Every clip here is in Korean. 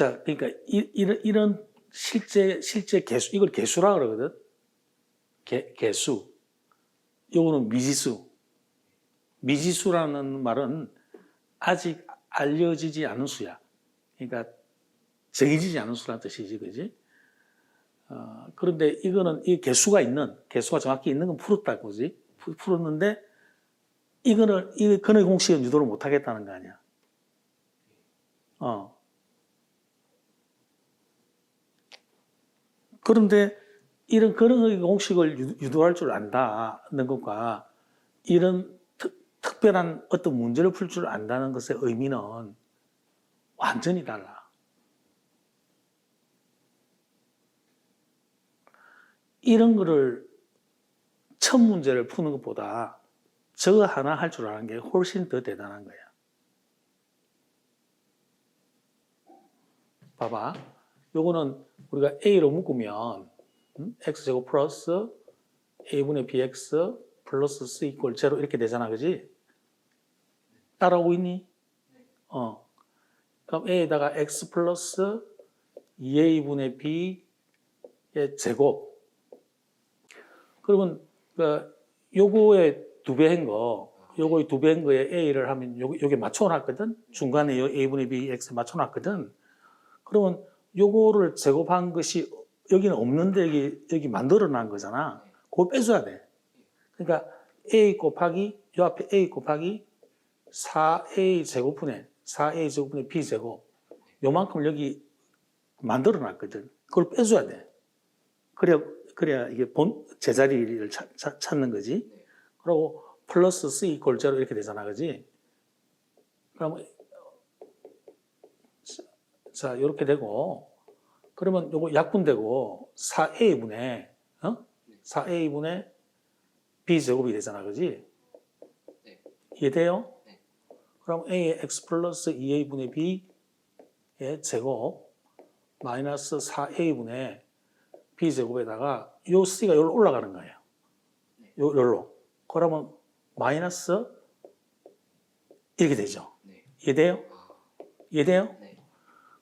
자, 그러니까 이, 이런, 이런 실제 실제 개수 이걸 개수라 그러거든. 개, 개수. 요거는 미지수. 미지수라는 말은 아직 알려지지 않은 수야. 그러니까 정해지지 않은 수라는 뜻이지, 그지? 어, 그런데 이거는 이 개수가 있는, 개수가 정확히 있는 건 풀었다, 그지? 푸- 풀었는데 이거를, 이 근의 공식은 유도를 못 하겠다는 거 아니야. 어. 그런데 이런 근의 공식을 유- 유도할 줄 안다는 것과 이런 특, 특별한 어떤 문제를 풀 줄 안다는 것의 의미는 완전히 달라. 이런 거를 첫 문제를 푸는 것보다 저거 하나 할 줄 아는 게 훨씬 더 대단한 거야. 봐봐. 요거는 우리가 A로 묶으면 음? X제곱 플러스 A분의 BX 플러스 C 이꼴 제로 이렇게 되잖아. 그지? 따라오고 있니? 어. 그럼 A에다가 X 플러스 2A분의 B의 제곱 그러면 그 요거의 두 배인 거, 요거의 두 배인 거에 A를 하면 요, 요게 맞춰놨거든? 중간에 요 A분의 B, X 맞춰놨거든? 그러면 요거를 제곱한 것이 여기는 없는데 여기, 여기 만들어놓은 거잖아. 그걸 빼줘야 돼. 그러니까 A 곱하기, 요 앞에 A 곱하기 4A 제곱분의, 4A 제곱분의 B 제곱. 요만큼 여기 만들어놨거든. 그걸 빼줘야 돼. 그래야, 그래야 이게 본, 제자리를 찾, 찾- 찾는 거지. 그리고 플러스 C 이꼴 제로 이렇게 되잖아. 그지? 그러면 자, 이렇게 되고, 그러면 요거 약분되고, 4a분의, 어? 4a분의 b제곱이 되잖아. 그지? 네. 이해돼요? 네. 그럼 a의 x 플러스 2a분의 b의 제곱, 마이너스 4a분의 b제곱에다가 요 c가 여기로 올라가는 거예요. 요, 요로. 그러면 마이너스 이렇게 되죠. 네. 이해돼요? 아, 이해돼요?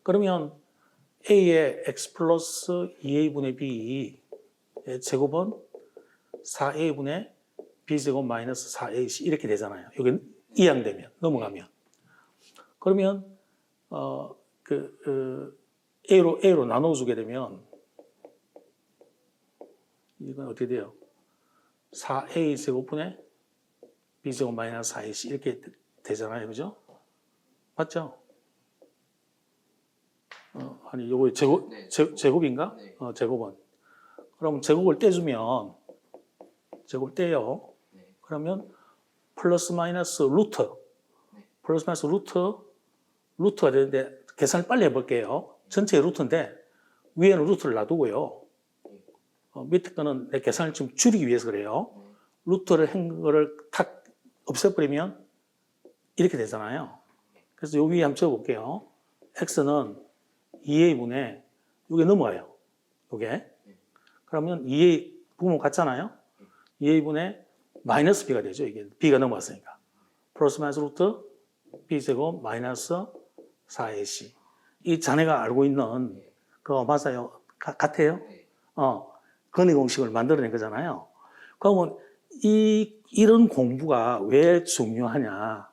네. 그러면 a의 x 플러스 2a분의 b의 제곱은 4a분의 b제곱 마이너스 4ac 이렇게 되잖아요. 여기 이항되면 넘어가면 그러면 어, 그, 그 a로 a로 나눠주게 되면 이건 어떻게 돼요? 4a 제곱분의 b제곱 마이너스 4ac 이렇게 되잖아요, 그죠? 맞죠? 어, 아니 요거 제곱 네. 제, 제곱인가? 네. 어, 제곱은 그럼 제곱을 떼주면 제곱 떼요. 네. 그러면 플러스 마이너스 루트 네. 플러스 마이너스 루트 루트가 되는데 계산을 빨리 해볼게요. 전체 루트인데 위에는 루트를 놔두고요. 어, 밑에 거는 내 계산을 좀 줄이기 위해서 그래요. 네. 루트를 한 거를 탁 없애버리면 이렇게 되잖아요. 그래서 여기 한번 적어볼게요. x는 2a분의 이게 넘어가요. 요게. 그러면 2a 부분 같잖아요. 2a분의 마이너스 b가 되죠. 이게 b가 넘어갔으니까. 플러스 마이너스 루트 b제곱 마이너스 4ac. 이 자네가 알고 있는 그거 맞아요? 가- 같아요? 네. 어, 근의 공식을 만들어낸 거잖아요. 그러면 이, 이런 공부가 왜 중요하냐.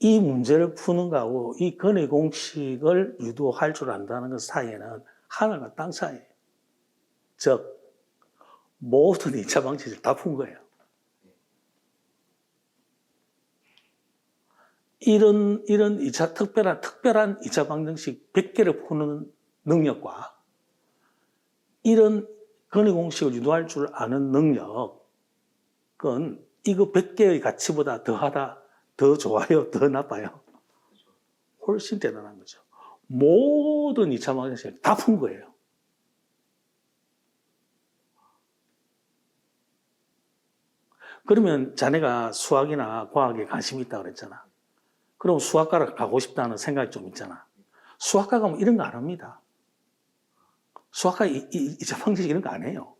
이 문제를 푸는 거하고 이 근의 공식을 유도할 줄 안다는 것 사이에는 하늘과 땅 사이에요. 즉, 모든 2차 방식을 다 푼 거예요. 이런, 이런 2차 특별한, 특별한 2차 방정식 100개를 푸는 능력과 이런 근의 공식을 유도할 줄 아는 능력은 이거 100개의 가치보다 더하다, 더 좋아요, 더 나빠요? 훨씬 대단한 거죠. 모든 2차 방정식을 다 푼 거예요. 그러면 자네가 수학이나 과학에 관심이 있다 그랬잖아. 그럼 수학과를 가고 싶다는 생각이 좀 있잖아. 수학과 가면 이런 거 안 합니다. 수학과 이, 이, 이 방식 이런 거 안 해요.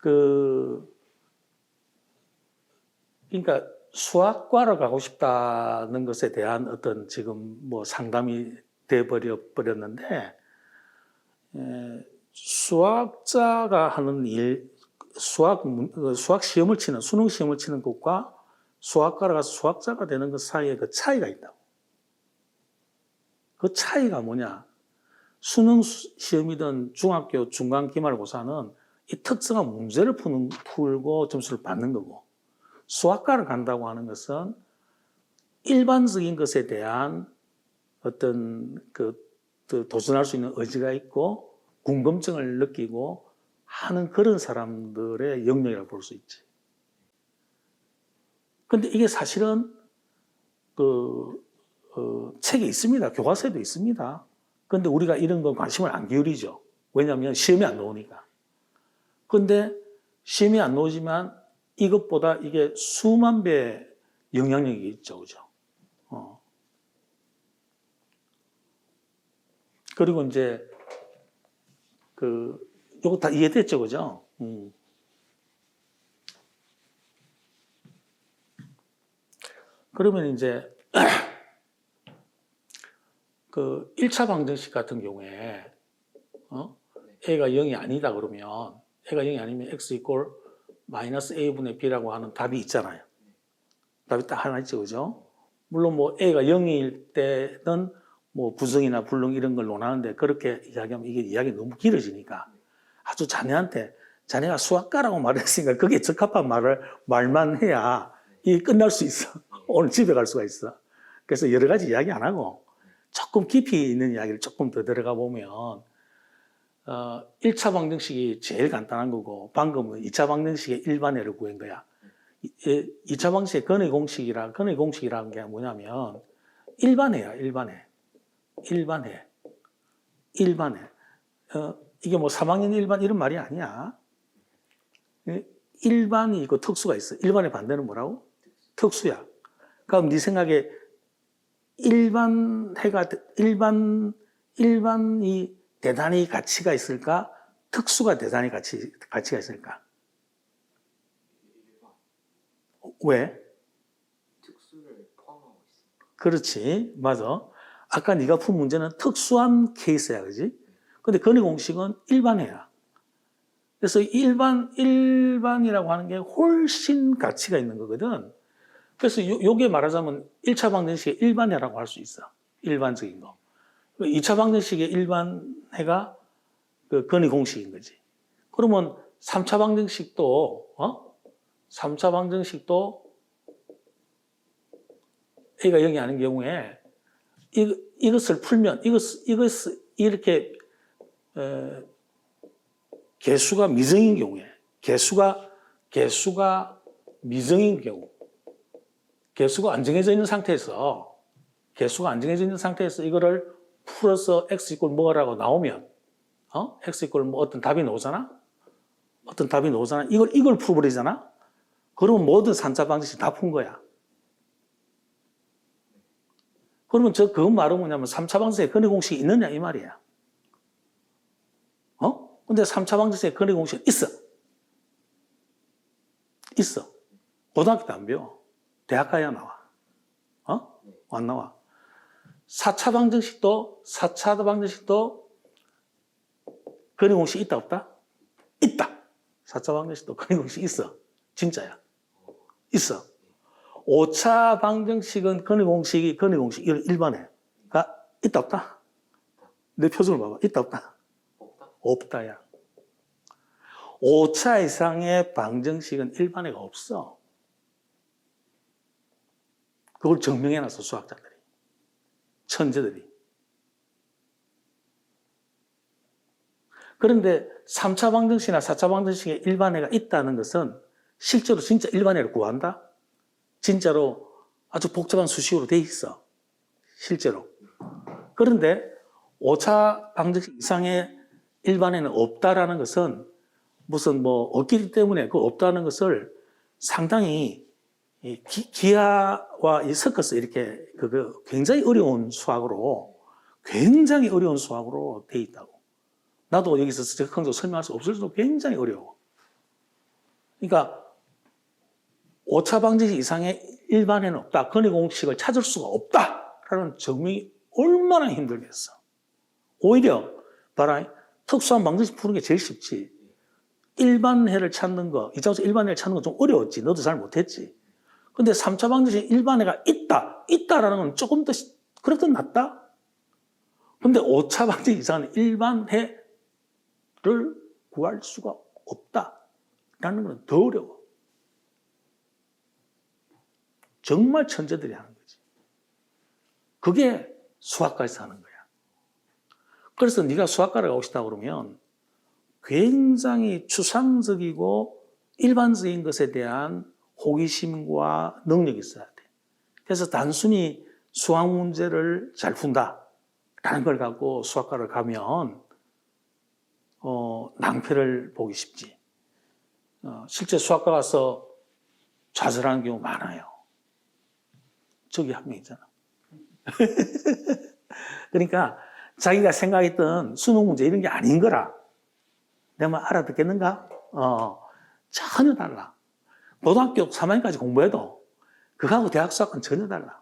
그 그러니까 수학과를 가고 싶다는 것에 대한 어떤 지금 뭐 상담이 돼버려 버렸는데 에, 수학자가 하는 일 수학 문- 그 수학 시험을 치는 수능 시험을 치는 것과 수학과를 가서 수학자가 되는 것 사이에 그 차이가 있다고. 그 차이가 뭐냐? 수능 수- 시험이든 중학교 중간 기말고사는 이 특성한 문제를 푸는, 풀고 점수를 받는 거고 수학과를 간다고 하는 것은 일반적인 것에 대한 어떤 그, 그 도전할 수 있는 의지가 있고 궁금증을 느끼고 하는 그런 사람들의 영역이라고 볼 수 있지. 근데 이게 사실은 그 어, 책에 있습니다. 교과서에도 있습니다. 근데 우리가 이런 건 관심을 안 기울이죠. 왜냐하면 시험이 안 나오니까. 근데 시험이 안 나오지만 이것보다 이게 수만 배 영향력이 있죠. 그죠? 어. 그리고 이제 그 요거 다 이해됐죠. 그죠? 음. 그러면 이제 그 1차 방정식 같은 경우에 어? a가 0이 아니다 그러면 a가 0이 아니면 x 이꼴 마이너스 a분의 b라고 하는 답이 있잖아요. 답이 딱 하나 있죠. 그죠? 물론 뭐 a가 0일 때는 뭐 부정이나 불능 이런 걸 논하는데 그렇게 이야기하면 이게 이야기 너무 길어지니까 아주 자네한테 자네가 수학가라고 말했으니까 그게 적합한 말을 말만 해야 이게 끝날 수 있어. 오늘 집에 갈 수가 있어. 그래서 여러 가지 이야기 안 하고 조금 깊이 있는 이야기를 조금 더 들어가 보면 어, 1차 방정식이 제일 간단한 거고 방금은 2차 방정식의 일반해를 구한 거야. 2차 방정식의 근의 공식이라 근의 공식이라는 게 뭐냐면 일반해야 일반해. 일반해. 일반해. 어, 이게 뭐 3학년 일반 이런 말이 아니야. 예, 일반이 있고 특수가 있어. 일반의 반대는 뭐라고? 특수야. 그럼 네 생각에 일반 해가 일반 일반이 대단히 가치가 있을까? 특수가 대단히 가치 가치가 있을까? 왜? 특수를 포함하고 있습니다. 그렇지, 맞아. 아까 네가 푼 문제는 특수한 케이스야, 그지? 근데 근의 공식은 일반해야. 그래서 일반 일반이라고 하는 게 훨씬 가치가 있는 거거든. 그래서 요, 요게 말하자면 1차 방정식의 일반해라고 할 수 있어. 일반적인 거. 2차 방정식의 일반해가 그 근의 공식인 거지. 그러면 3차 방정식도, 어? 3차 방정식도 A가 0이 아닌 경우에 이, 이것을 풀면, 이것, 이것을 이렇게, 에, 개수가 미정인 경우에, 개수가, 개수가 미정인 경우, 개수가 안 정해져 있는 상태에서 개수가 안 정해져 있는 상태에서 이거를 풀어서 x 이꼴 뭐라고 나오면 어? x 이꼴 뭐 어떤 답이 나오잖아. 어떤 답이 나오잖아. 이걸 이걸 풀어버리잖아. 그러면 모든 산자 방정식 다 푼 거야. 그러면 저 그 말은 뭐냐면 3차 방정식에 근의 공식이 있느냐 이 말이야. 어? 근데 3차 방정식에 근의 공식이 있어. 있어. 고등학교 때 안 배워. 대학 가야 나와. 어? 안 나와. 4차 방정식도, 4차 방정식도 근의 공식 있다, 없다? 있다. 4차 방정식도 근의 공식 있어. 진짜야. 있어. 5차 방정식은 근의 공식이 근의 공식 일반에가 있다, 없다? 내 표정을 봐봐. 있다, 없다? 없다? 없다야. 5차 이상의 방정식은 일반에가 없어. 그걸 증명해놨어, 수학자들이. 천재들이. 그런데 3차 방정식이나 4차 방정식에 일반해가 있다는 것은 실제로 진짜 일반해를 구한다? 진짜로 아주 복잡한 수식으로 돼 있어. 실제로. 그런데 5차 방정식 이상의 일반에는 없다라는 것은 무슨 뭐 없기 때문에 그 없다는 것을 상당히 이 기, 이 섞어서 이렇게 그거 굉장히 어려운 수학으로 굉장히 어려운 수학으로 돼 있다고. 나도 여기서 적극적으로 설명할 수 없을 정도 굉장히 어려워. 그러니까 오차 방정식 이상의 일반에는 없다. 근의 공식을 찾을 수가 없다라는 증명이 얼마나 힘들겠어. 오히려 봐라 특수한 방정식 푸는 게 제일 쉽지. 일반해를 찾는 거, 이자에서 일반해를 찾는 건 좀 어려웠지. 너도 잘 못했지. 근데 3차 방정식 일반해가 있다, 있다라는 건 조금 더 시- 그래도 낫다. 근데 5차 방정식 이상은 일반해를 구할 수가 없다라는 건 더 어려워. 정말 천재들이 하는 거지. 그게 수학과에서 하는 거야. 그래서 네가 수학과를 가고 싶다 그러면 굉장히 추상적이고 일반적인 것에 대한 호기심과 능력이 있어야 돼. 그래서 단순히 수학 문제를 잘 푼다 라는 걸 갖고 수학과를 가면 어, 낭패를 보기 쉽지. 어, 실제 수학과 가서 좌절하는 경우 많아요. 저기 한 명 있잖아. 그러니까 자기가 생각했던 수능 문제 이런 게 아닌 거라. 내가 말 알아듣겠는가? 어, 전혀 달라. 고등학교 3학년까지 공부해도 그거하고 대학 수학은 전혀 달라.